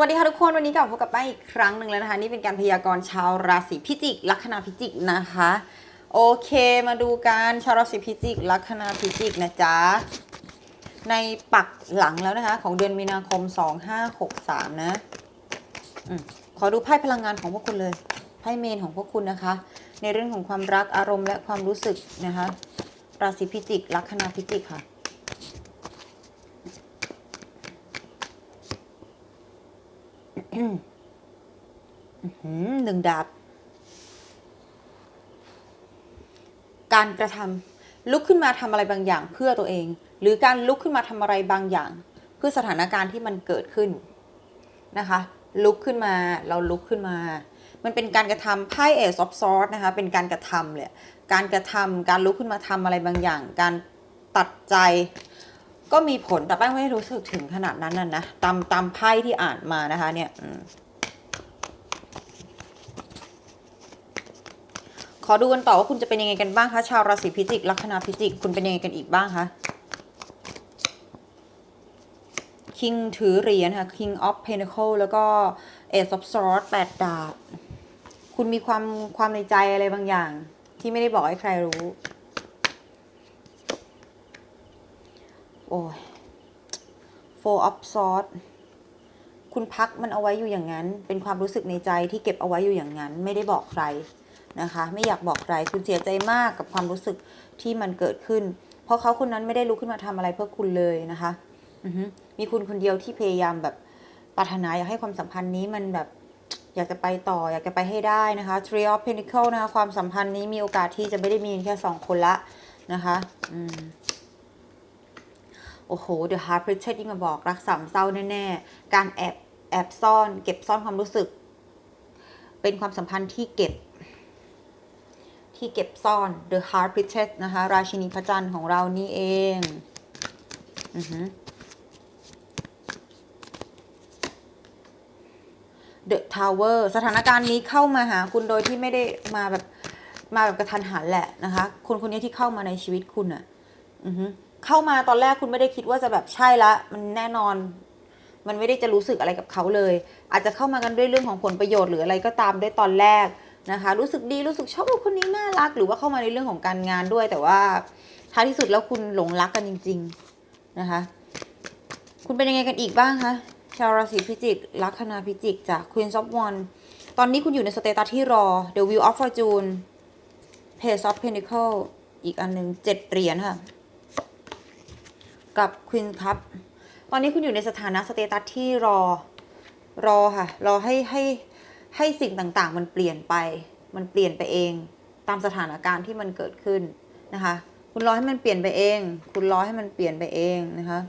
วัสดีค่ะทุกคนวันนี้กลับพบกับแป้งอีกครั้งหนึ่งแล้วนะคะ นี่เป็นการพยากรณ์ชาวราศีพิจิก ลัคนาพิจิกนะคะ โอเคมาดูกันชาวราศีพิจิก ลัคนาพิจิกนะจ๊ะในปักหลังแล้วนะคะ ของเดือนมีนาคม 2563 นะอมขอดูไพ่พลังงานของพวกคุณเลยไพ่เมนของพวกคุณนะคะ ในเรื่องของความรักอารมณ์และความรู้สึกนะคะ ราศีพิจิก ลัคนาพิจิกค่ะ อื้อ หนึ่งดาบ การกระทำลุกขึ้นมาทำอะไรบางอย่างเพื่อตัวเอง หรือการลุกขึ้นมาทำอะไรบางอย่าง เพื่อสถานการณ์ที่มันเกิดขึ้นนะคะ ลุกขึ้นมาเราลุกขึ้นมา มันเป็นการกระทำไพ่เอซอฟซอร์นะคะ เป็นการกระทำเลยการกระทำการลุกขึ้นมาทำอะไรบางอย่าง การตัดใจ ก็มีผลแต่แป้งไม่ได้รู้สึกถึงขนาดนั้นน่ะนะตามตามไพ่ที่อ่านมานะคะเนี่ยอขอดูกันต่อว่าคุณจะเป็นยังไงกันบ้างคะชาวราศีพิจิกลัคนาพิจิก คุณเป็นยังไงกันอีกบ้างคะคิงถือเหรียญค่ะ King of Pentacle แล้วก็ Ace of Swords แปดดาบ คุณมีความความในใจอะไรบางอย่าง ที่ไม่ได้บอกให้ใครรู้ โอ้ย Four of Swords คุณพักมันเอาไว้อยู่อย่างนั้น เป็นความรู้สึกในใจที่เก็บเอาไว้อยู่อย่างนั้น ไม่ได้บอกใครนะคะ ไม่อยากบอกใครคุณเสียใจมากกับความรู้สึกที่มันเกิดขึ้น เพราะเขาคนนั้นไม่ได้ลุกขึ้นมาทำอะไรเพื่อคุณเลยนะคะมีคุณคนเดียวที่พยายามแบบปรารถนาอยากให้ความสัมพันธ์นี้มันแบบอยากจะไปต่ออยากจะไปให้ได้นะคะ Three of Pentacle นะคะ ความสัมพันธ์นี้มีโอกาสที่จะไม่ได้มีแค่สองคนละนะคะ อืม โอ้โห The Heart Protect ยิ่งมาบอกรักสามเศร้าแน่ๆ การแอบแอบซ่อน เก็บซ่อนความรู้สึก เป็นความสัมพันธ์ที่เก็บ ที่เก็บซ่อน The Heart Protect นะคะ ราชินีพระจันทร์ของเรานี่เองอือหือ The Tower สถานการณ์นี้เข้ามาหาคุณโดยที่ไม่ได้มาแบบมาแบบกระทันหันแหละนะคะ คนคนนี้ที่เข้ามาในชีวิตคุณอะอือฮึ เข้ามาตอนแรกคุณไม่ได้คิดว่าจะแบบใช่ละ มันแน่นอน มันไม่ได้จะรู้สึกอะไรกับเขาเลย อาจจะเข้ามากันด้วยเรื่องของผลประโยชน์หรืออะไรก็ตามด้วยตอนแรกนะคะ รู้สึกดีรู้สึกชอบคนนี้น่ารัก หรือว่าเข้ามาในเรื่องของการงานด้วย แต่ว่าท้ายที่สุดแล้วคุณหลงรักกันจริง ๆนะคะ คุณเป็นยังไงกันอีกบ้างคะชาวราศีพิจิกลัคนาพิจิกจาก Queen of Wands ตอนนี้คุณอยู่ในสเตตัสที่รอ The Wheel of Fortune Page of Pentacle อีกอันหนึ่งเจ็ดเหรียญค่ะ กับ Queen Cup ตอนนี้คุณอยู่ในสถานะสเตตัสที่รอ รอค่ะ รอให้ให้ให้สิ่งต่างๆ มันเปลี่ยนไป มันเปลี่ยนไปเอง ตามสถานการณ์ที่มันเกิดขึ้นนะคะ คุณรอให้มันเปลี่ยนไปเอง คุณรอให้มันเปลี่ยนไปเองนะคะ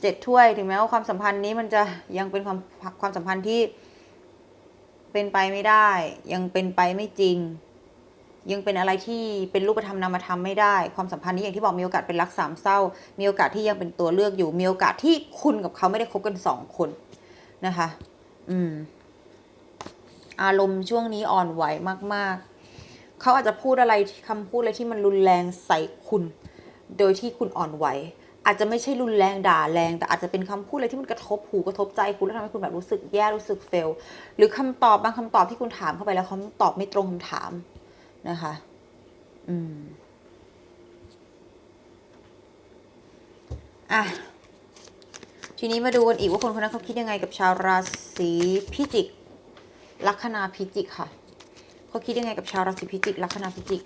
เจ็ดถ้วยถึงแม้ว่าความสัมพันธ์นี้มันจะยังเป็นความความสัมพันธ์ที่เป็นไปไม่ได้ ยังเป็นไปไม่จริง ยังเป็นอะไรที่เป็นรูปธรรมนามธรรมไม่ได้ ความสัมพันธ์นี้อย่างที่บอกมีโอกาสเป็นรักสามเศร้า มีโอกาสที่ยังเป็นตัวเลือกอยู่ มีโอกาสที่คุณกับเขาไม่ได้คบกันสองคนนะคะ อืม อารมณ์ช่วงนี้อ่อนไหวมาก ๆ เขาอาจจะพูดอะไรคำพูดอะไรที่มันรุนแรงใส่คุณ โดยที่คุณอ่อนไหว อาจจะไม่ใช่รุนแรงด่าแรง แต่อาจจะเป็นคำพูดอะไรที่มันกระทบหูกระทบใจคุณแล้วทำให้คุณแบบรู้สึกแย่รู้สึกเฟล หรือคำตอบบางคำตอบที่คุณถามเข้าไปแล้วเขาตอบไม่ตรงคำถาม นะคะ อืม อะ ทีนี้มาดูกันอีกว่าคนคนนั้นเขาคิดยังไงกับชาวราศีพิจิก ลัคนาพิจิกค่ะ เขาคิดยังไงกับชาวราศีพิจิก ลัคนาพิจิก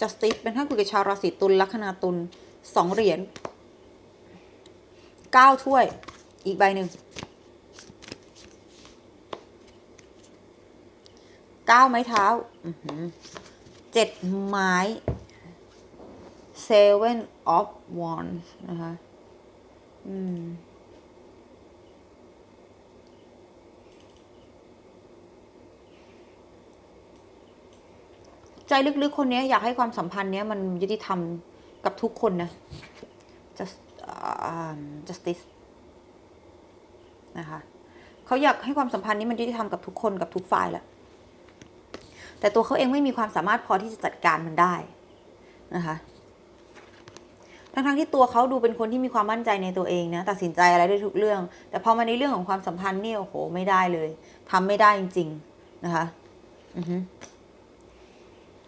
j u s t i c เป็นท่านคุยกับชาวราศีตุล ลัคนาตุลสองเหรียญเก้าถ้วย อีกใบหนึ่ง เก้าไม้เท้าเจ็ดไม้ seven of wands นะคะ อืมใจลึกๆ คนนี้อยากให้ความสัมพันธ์เนี้ยมันยุติธรรมกับทุกคนนะ just อ่า justice นะคะเขาอยากให้ความสัมพันธ์นี้มันยุติธรรมกับทุกคนกับทุกฝ่ายแหละ แต่ตัวเขาเองไม่มีความสามารถพอที่จะจัดการมันได้นะคะทั้งๆที่ตัวเขาดูเป็นคนที่มีความมั่นใจในตัวเองนะตัดสินใจอะไรได้ทุกเรื่อง แต่พอมาในเรื่องของความสัมพันธ์เนี่ยโอ้โหไม่ได้เลยทำไม่ได้จริง ๆนะคะอือฮึ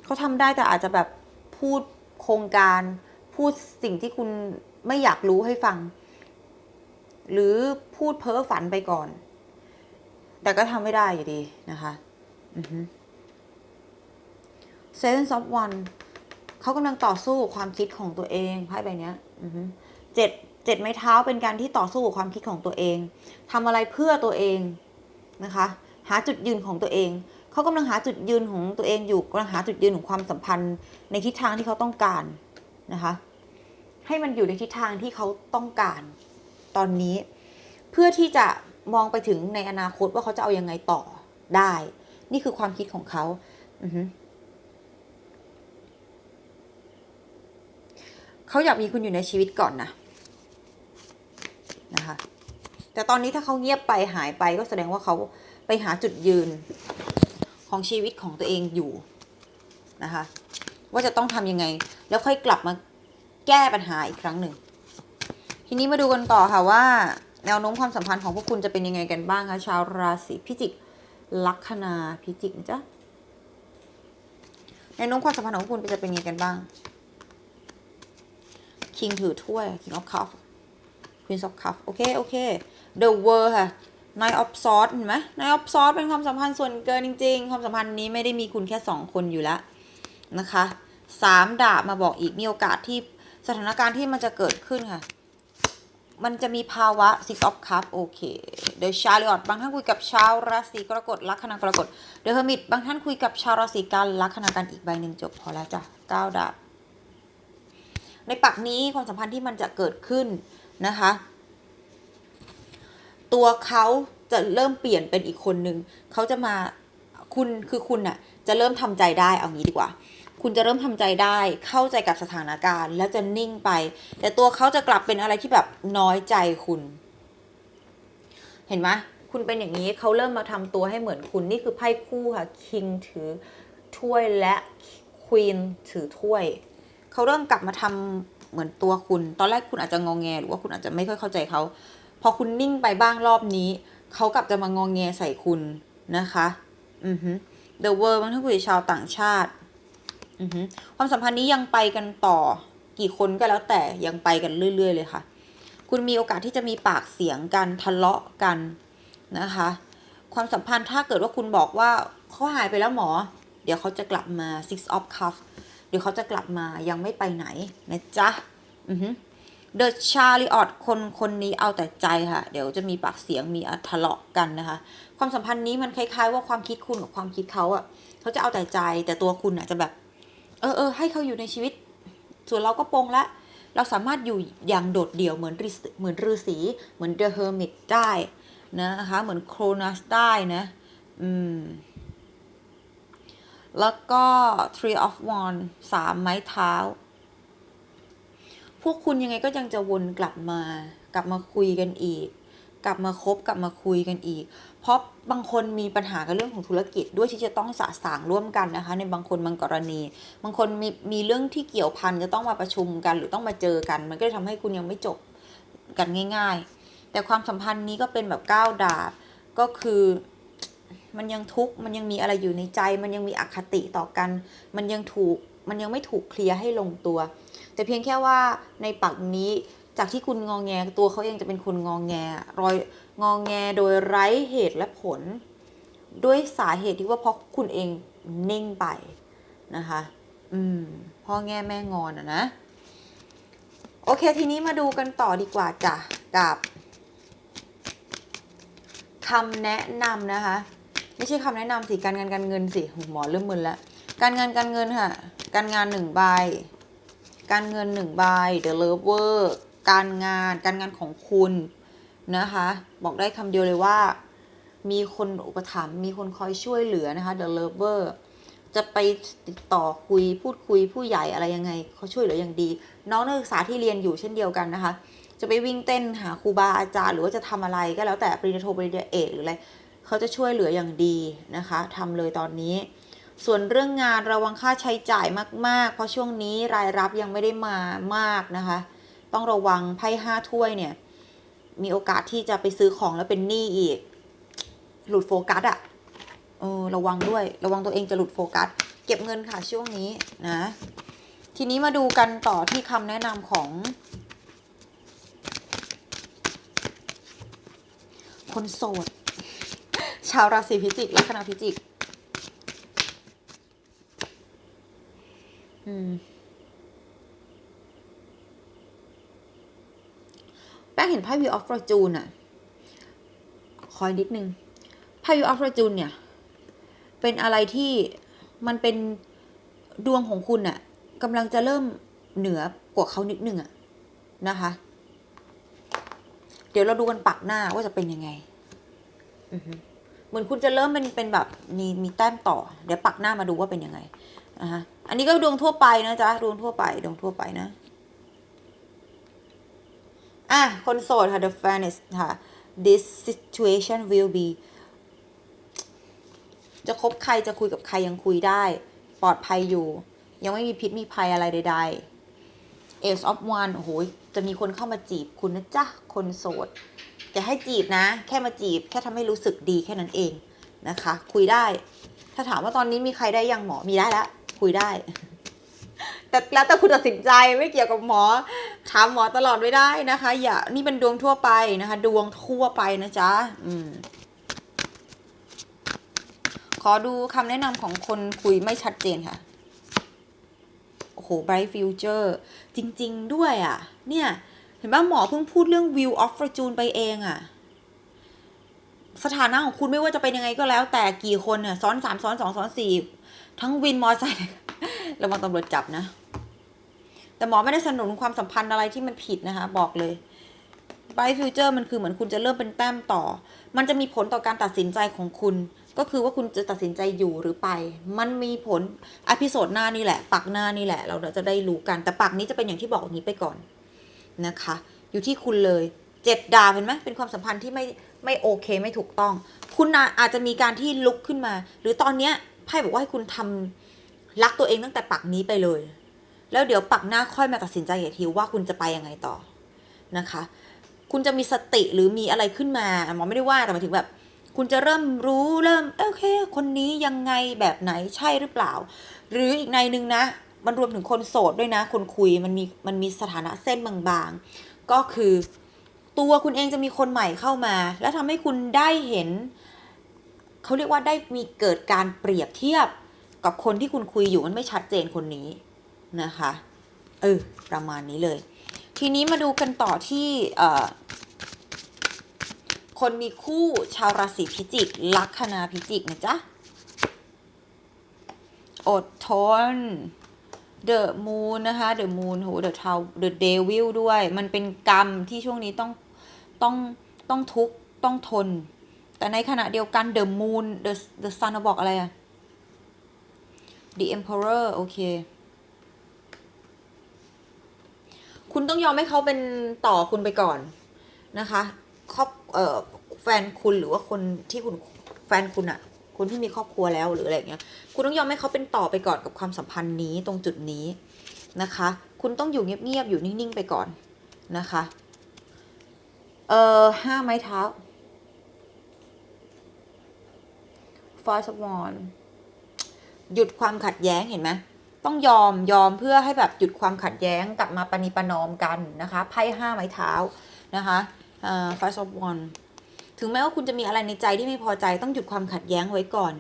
เขาทำได้แต่อาจจะแบบพูดโครงการพูดสิ่งที่คุณไม่อยากรู้ให้ฟัง หรือพูดเพ้อฝันไปก่อน แต่ก็ทำไม่ได้อยู่ดีนะคะ อือฮึ Seven of One เขากำลังต่อสู้ความคิดของตัวเองไพ่ใบนี้เจ็ดเจ็ดไม้เท้าเป็นการที่ต่อสู้กับความคิดของตัวเองทำอะไรเพื่อตัวเองนะคะ หาจุดยืนของตัวเองเขากำลังหาจุดยืนของตัวเองอยู่กำลังหาจุดยืนของความสัมพันธ์ ในทิศทางที่เขาต้องการนะคะ ให้มันอยู่ในทิศทางที่เขาต้องการตอนนี้ เพื่อที่จะมองไปถึงในอนาคตว่าเขาจะเอายังไงต่อได้ นี่คือความคิดของเขาอือ เขาอยากมีคุณอยู่ในชีวิตก่อนนะนะคะ แต่ตอนนี้ถ้าเขาเงียบไปหายไปก็แสดงว่าเขาไปหาจุดยืนของชีวิตของตัวเองอยู่นะคะ ว่าจะต้องทำยังไง แล้วค่อยกลับมาแก้ปัญหาอีกครั้งหนึ่ง ทีนี้มาดูกันต่อค่ะว่าแนวโน้มความสัมพันธ์ของพวกคุณจะเป็นยังไงกันบ้างคะชาวราศีพิจิกลัคนาพิจิกจ๊ะแนวโน้มความสัมพันธ์ของพวกคุณจะเป็นยังไงกันบ้าง คิงถือถ้วย King of Cup Queen of Cup โอเค โอเค The World ค่ะ Nine of Swords เห็นไหม Nine of Swords เป็นความสัมพันธ์ส่วนเกินจริง ๆ ความสัมพันธ์นี้ไม่ได้มีคุณแค่สองคนอยู่แล้วนะคะสามดาบมาบอกอีกมีโอกาสที่สถานการณ์ที่มันจะเกิดขึ้นค่ะ มันจะมีภาวะ Six of Cup โอเค The Chariot บางท่านคุยกับชาวราศีกรกฎลัคนากรกฎ The Hermit บางท่านคุยกับชาวราศีกันลัคนากันอีกใบหนึ่งจบพอแล้วจ้ะเก้าดาบ ในปักนี้ความสัมพันธ์ที่มันจะเกิดขึ้นนะคะ ตัวเขาจะเริ่มเปลี่ยนเป็นอีกคนนึงเขาจะมาคุณคือคุณน่ะจะเริ่มทำใจได้เอางี้ดีกว่า คุณจะเริ่มทำใจได้เข้าใจกับสถานการณ์ แล้วจะนิ่งไป แต่ตัวเขาจะกลับเป็นอะไรที่แบบน้อยใจคุณ เห็นไหมคุณเป็นอย่างนี้เขาเริ่มมาทำตัวให้เหมือนคุณนี่คือไพ่คู่ค่ะคิงถือถ้วยและควีนถือถ้วย เขาเริ่มกลับมาทำเหมือนตัวคุณ ตอนแรกคุณอาจจะงองแง หรือว่าคุณอาจจะไม่ค่อยเข้าใจเขา พอคุณนิ่งไปบ้างรอบนี้ เขากลับจะมางองแงใส่คุณนะคะ อือฮึ The World บางท่านคุยชาวต่างชาติ อือฮึ ความสัมพันธ์นี้ยังไปกันต่อ กี่คนก็แล้วแต่ยังไปกันเรื่อย ๆ เลยค่ะ คุณมีโอกาสที่จะมีปากเสียงกันทะเลาะกันนะคะ ความสัมพันธ์ถ้าเกิดว่าคุณบอกว่าเขาหายไปแล้วหมอ เดี๋ยวเขาจะกลับมา Six of Cups เดี๋ยวเขาจะกลับมายังไม่ไปไหนนะจ๊ะอือฮึ The Chariot คนคนนี้เอาแต่ใจค่ะ เดี๋ยวจะมีปากเสียงมีทะเลาะกันนะคะ ความสัมพันธ์นี้มันคล้ายๆ ว่าความคิดคุณกับความคิดเขาอะเขาจะเอาแต่ใจแต่ตัวคุณอะจะแบบ เออเออให้เขาอยู่ในชีวิต ส่วนเราก็ปงละเราสามารถอยู่อย่างโดดเดี่ยวเหมือนฤาษีเหมือนฤาษีเหมือน The Hermit ได้นะคะ เหมือนโครนัสได้นะ อืม แล้วก็ Three of Wands สามไม้เท้า พวกคุณยังไงก็ยังจะวนกลับมา กลับมาคุยกันอีก กลับมาคบกลับมาคุยกันอีก เพราะบางคนมีปัญหากับเรื่องของธุรกิจด้วยที่จะต้องสะสางร่วมกันนะคะ ในบางคนบางกรณี บางคนมีมีเรื่องที่เกี่ยวพันจะต้องมาประชุมกัน หรือต้องมาเจอกัน มันก็เลยทำให้คุณยังไม่จบกันง่าย ๆ แต่ความสัมพันธ์นี้ก็เป็นแบบก้าวดาบก็คือ มันยังทุกข์มันยังมีอะไรอยู่ในใจ มันยังมีอคติต่อกัน มันยังถูกมันยังไม่ถูกเคลียร์ให้ลงตัว แต่เพียงแค่ว่าในปักนี้จากที่คุณงองแงตัวเขาเองจะเป็นคนงองแงรอยงองแงโดยไร้เหตุและผล ด้วยสาเหตุที่ว่าเพราะคุณเองนิ่งไปนะคะ อืมพ่อแง่แม่งอนอะนะโอเคทีนี้มาดูกันต่อดีกว่าจ้ะกับคำแนะนำนะคะ ไม่ใช่คำแนะนำสิการงานการเงินสิหมอเริ่มมึนแล้วการงานการเงินค่ะ การงานหนึ่งใบ การเงินหนึ่งใบ The Lover การงานการงานของคุณนะคะ บอกได้คำเดียวเลยว่า มีคนอุปถัมภ์มีคนคอยช่วยเหลือนะคะ The Lover จะไปติดต่อคุยพูดคุยผู้ใหญ่อะไรยังไงเขาช่วยเหลืออย่างดี น้องนักศึกษาที่เรียนอยู่เช่นเดียวกันนะคะ จะไปวิ่งเต้นหาครูบาอาจารย์ หรือว่าจะทำอะไรก็แล้วแต่ปริญญาโทปริญญาเอกหรืออะไร เขาจะช่วยเหลืออย่างดีนะคะทำเลยตอนนี้ ส่วนเรื่องงานระวังค่าใช้จ่ายมาก ๆ เพราะช่วงนี้รายรับยังไม่ได้มามากนะคะ ต้องระวังไพ่ห้าถ้วยเนี่ย มีโอกาสที่จะไปซื้อของแล้วเป็นหนี้อีก หลุดโฟกัสอะเออระวังด้วย ระวังตัวเองจะหลุดโฟกัส เก็บเงินค่ะช่วงนี้นะ ทีนี้มาดูกันต่อที่คำแนะนำของ คนโสด ชาวราศีพิจิกลัคนาพิจิกแป้งเห็นไพ่ View of Fortune อะคอยนิดนึงไพ่ View of Fortune เนี่ย เป็นอะไรที่มันเป็นดวงของคุณอะกำลังจะเริ่มเหนือกว่าเขานิดนึงอะนะคะ เดี๋ยวเราดูกันปักหน้าว่าจะเป็นยังไง อือฮึ เหมือนคุณจะเริ่มเป็นเป็นแบบมีมีแต้มต่อ เดี๋ยวปักหน้ามาดูว่าเป็นยังไงอะฮะอันนี้ก็ดวงทั่วไปนะจ๊ะดวงทั่วไปดวงทั่วไปนะอะคนโสดค่ะ the fan is ค่ะ this situation will be จะคบใครจะคุยกับใครยังคุยได้ ปลอดภัยอยู่ ยังไม่มีพิษมีภัยอะไรใด ๆ Ace of One โอ้โหจะมีคนเข้ามาจีบคุณนะจ๊ะ คนโสดจะให้จีบนะ แค่มาจีบ แค่ทำให้รู้สึกดีแค่นั้นเองนะคะ คุยได้ ถ้าถามว่าตอนนี้มีใครได้ยังหมอมีได้แล้วคุยได้ แต่แล้วแต่คุณตัดสินใจไม่เกี่ยวกับหมอ ถามหมอตลอดไม่ได้นะคะ อย่านี่เป็นดวงทั่วไปนะคะ ดวงทั่วไปนะจ๊ะ อืมขอดูคำแนะนำของคนคุยไม่ชัดเจนค่ะ โอ้โห bright future จริง ๆ ด้วยอะ เนี่ย เห็นป่ะหมอเพิ่งพูดเรื่อง view of fortune ไปเองอะสถานะของคุณไม่ว่าจะเป็นยังไงก็แล้ว แต่กี่คนเนี่ยซ้อนสามซ้อนสองซ้อนสี่ทั้งวินมอไซค์ระวังตำรวจจับนะ แต่หมอไม่ได้สนับสนุนความสัมพันธ์อะไรที่มันผิดนะคะ บอกเลย Bright Future มันคือเหมือนคุณจะเริ่มเป็นแต้มต่อ มันจะมีผลต่อการตัดสินใจของคุณ ก็คือว่าคุณจะตัดสินใจอยู่หรือไป มันมีผลอพิโซดหน้านี่แหละ ปักหน้านี่แหละ เราจะได้รู้กัน แต่ปักนี้จะเป็นอย่างที่บอกอย่างนี้ไปก่อนนะคะ อยู่ที่คุณเลยเจ็ดดาเห็นไหมเป็นความสัมพันธ์ที่ไม่ไม่โอเคไม่ถูกต้อง คุณอาจจะมีการที่ลุกขึ้นมา หรือตอนเนี้ยไพ่บอกว่าให้คุณทำรักตัวเองตั้งแต่ปักนี้ไปเลย แล้วเดี๋ยวปักหน้าค่อยมาตัดสินใจอีกทีว่าคุณจะไปยังไงต่อนะคะ คุณจะมีสติหรือมีอะไรขึ้นมาหมอไม่ได้ว่าแต่หมายถึงแบบ คุณจะเริ่มรู้เริ่มเอ้ยโอเค คนนี้ยังไงแบบไหนใช่หรือเปล่า หรืออีกในหนึ่งนะ มันรวมถึงคนโสดด้วยนะ คนคุยมันมีมันมีสถานะเส้นบางๆ ก็คือ ตัวคุณเองจะมีคนใหม่เข้ามา แล้วทำให้คุณได้เห็นเขาเรียกว่าได้มีเกิดการเปรียบเทียบกับคนที่คุณคุยอยู่มันไม่ชัดเจนคนนี้นะคะเออประมาณนี้เลย ทีนี้มาดูกันต่อที่ คนมีคู่ชาวราศีพิจิก ลัคนาพิจิกนะจ๊ะ อดทน The Moon นะคะ The Moon โห The t o w The Devil ด้วย มันเป็นกรรมที่ช่วงนี้ต้องต้องต้องทุกข์ต้องทน แต่ในขณะเดียวกัน The Moon The The Sun บอกอะไรอะ The Emperor โอเค คุณต้องยอมให้เขาเป็นต่อคุณไปก่อนนะคะ ครอบเอ่อแฟนคุณหรือว่าคนที่คุณแฟนคุณอะคนที่มีครอบครัวแล้วหรืออะไรอย่างเงี้ย คุณต้องยอมให้เขาเป็นต่อไปก่อนกับความสัมพันธ์นี้ตรงจุดนี้นะคะ คุณต้องอยู่เงียบๆอยู่นิ่งๆไปก่อนนะคะ เอ่อห้าไม้เท้า Five of Wands หยุดความขัดแย้งเห็นไหมต้องยอมยอมเพื่อให้แบบหยุดความขัดแย้งกลับมาปณีประนอมกันนะคะ ไพ่ห้าไม้เท้านะคะ เอ่อ Five of w a n d ถึงแม้ว่าคุณจะมีอะไรในใจที่ไม่พอใจต้องหยุดความขัดแย้งไว้ก่อน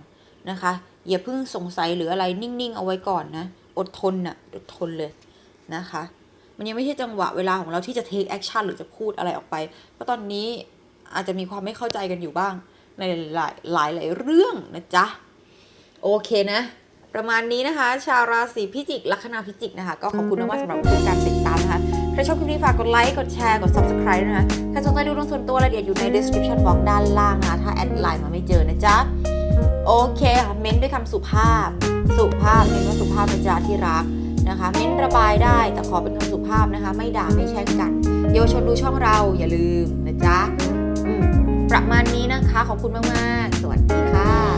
นะคะ อย่าเพิ่งสงสัยหรืออะไรนิ่งๆ เอาไว้ก่อนนะ อดทนน่ะอดทนเลยนะคะ มันยังไม่ใช่จังหวะเวลาของเราที่จะ take action หรือจะพูดอะไรออกไป เพราะตอนนี้อาจจะมีความไม่เข้าใจกันอยู่บ้างในหลายหลายหลายเรื่องนะจ๊ะ โอเคนะ ประมาณนี้นะคะ ชาวราศีพิจิก ลัคนาพิจิกนะคะ ก็ขอบคุณมากๆสำหรับทุกการติดตามนะคะ ใครชอบคลิปนี้ฝากกดไลค์ กดแชร์ กด subscribe นะคะ ใครสนใจดูดวงส่วนตัวรายละเอียดอยู่ใน description box ด้านล่างนะคะ ถ้าแอดไลน์มาไม่เจอนะจ๊ะ โอเคค่ะ เม้นด้วยคำสุภาพ สุภาพเม้นว่าสุภาพนะจ๊ะที่รักนะคะ เม้นระบายได้แต่ขอเป็นคำสุภาพนะคะ ไม่ด่าไม่แช่งกัน เยาวชนดูช่องเราอย่าลืมนะจ๊ะอืมประมาณนี้นะคะ ขอบคุณมากๆ สวัสดีค่ะ